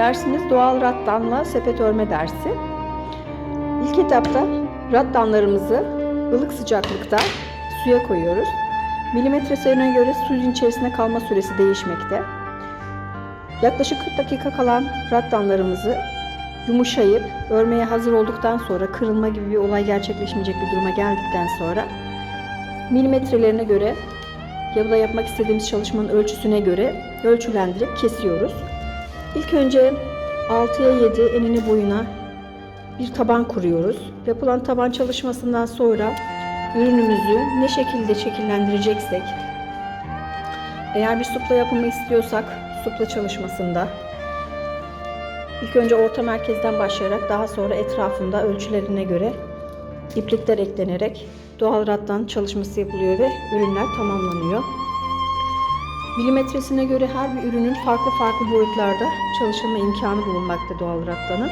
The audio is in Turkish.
dersimiz doğal rattanla sepet örme dersi. İlk etapta rattanlarımızı ılık sıcaklıkta suya koyuyoruz. Milimetre sayına göre suyun içerisinde kalma süresi değişmekte. Yaklaşık 40 dakika kalan rattanlarımızı yumuşayıp örmeye hazır olduktan sonra kırılma gibi bir olay gerçekleşmeyecek bir duruma geldikten sonra milimetrelerine göre ya da yapmak istediğimiz çalışmanın ölçüsüne göre ölçülendirip kesiyoruz. İlk önce 6'ya 7 enine boyuna bir taban kuruyoruz. Yapılan taban çalışmasından sonra ürünümüzü ne şekilde şekillendireceksek eğer bir supla yapımı istiyorsak supla çalışmasında ilk önce orta merkezden başlayarak daha sonra etrafında ölçülerine göre iplikler eklenerek doğal rattan çalışması yapılıyor ve ürünler tamamlanıyor. Milimetresine göre her bir ürünün farklı farklı boyutlarda çalışılma imkanı bulunmakta doğal rattanın.